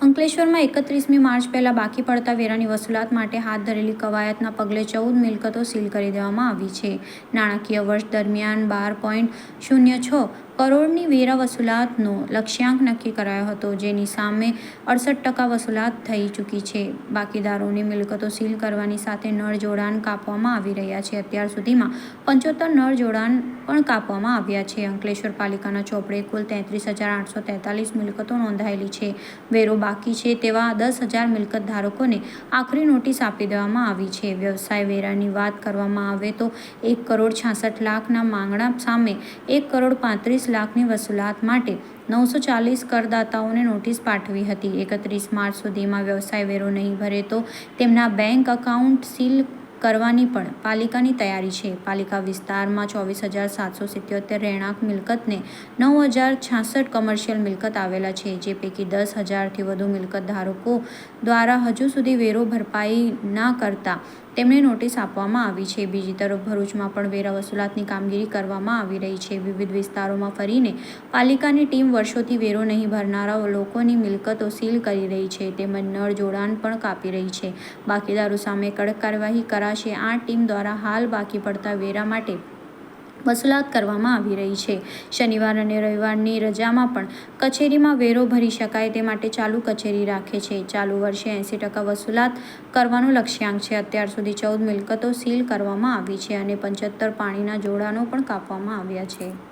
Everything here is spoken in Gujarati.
અંકલેશ્વરમાં એકત્રીસમી માર્ચ પહેલાં બાકી પડતા વેરાની વસૂલાત માટે હાથ ધરેલી કવાયતના પગલે ચૌદ મિલકતો સીલ કરી દેવામાં આવી છે. નાણાકીય વર્ષ દરમિયાન બાર પોઈન્ટ શૂન્ય છ કરોડની વેરા વસૂલાતનો લક્ષ્યાંક નક્કી કરાયો હતો, જેની સામે અડસઠ ટકા વસૂલાત થઈ ચૂકી છે. બાકીદારોની મિલકતો સીલ કરવાની સાથે નળ જોડાણ કાપવામાં આવી રહ્યા છે. અત્યાર સુધીમાં પંચોતેર નળ જોડાણ પણ કાપવામાં આવ્યા છે. અંકલેશ્વર પાલિકાના ચોપડે કુલ તેત્રીસ હજાર આઠસો તેતાલીસ મિલકતો નોંધાયેલી છે. વેરો બાકી છે તેવા દસ હજાર મિલકત ધારકોને આખરી નોટિસ આપી દેવામાં આવી છે. વ્યવસાય વેરાની વાત કરવામાં આવે તો એક કરોડ છાસઠ લાખના માંગણા સામે એક કરોડ પાંત્રીસ લાખની વસૂલાત માટે નવસો ચાલીસ કરદાતાઓને નોટિસ પાઠવી હતી. એકત્રીસ માર્ચ સુધીમાં વ્યવસાય વેરો નહીં ભરે તો તેમના બેંક એકાઉન્ટ સીલ કરવાની પણ પાલિકાની તૈયારી છે. પાલિકા વિસ્તારમાં ચોવીસ હજાર સાતસો સિત્યોતેર રહેણાંક મિલકતને નવ હજાર છાસઠ કમર્શિયલ મિલકત આવેલા છે, જે પૈકી દસ હજારથી વધુ મિલકત ધારકો દ્વારા હજુ સુધી વેરો ભરપાઈ ના કરતા તેમને નોટિસ આપવામાં આવી છે. બીજી તરફ ભરૂચમાં પણ વેરા વસૂલાતની કામગીરી કરવામાં આવી રહી છે. વિવિધ વિસ્તારોમાં ફરીને પાલિકાની ટીમ વર્ષોથી વેરો નહીં ભરનારા લોકોની મિલકતો સીલ કરી રહી છે. તેમજ નળ જોડાણ પણ કાપી રહી છે. બાકીદારો સામે કડક કાર્યવાહી કરાશે. આ ટીમ દ્વારા હાલ બાકી પડતા વેરા માટે વસૂલાત કરવામાં આવી રહી છે. શનિવાર અને રવિવારની રજામાં પણ કચેરીમાં વેરો ભરી શકાય તે માટે ચાલુ કચેરી રાખે છે. ચાલુ વર્ષે એંસી ટકા વસૂલાત કરવાનું લક્ષ્યાંક છે. અત્યાર સુધી ચૌદ મિલકતો સીલ કરવામાં આવી છે અને પંચોતેર પાણીના જોડાણો પણ કાપવામાં આવ્યા છે.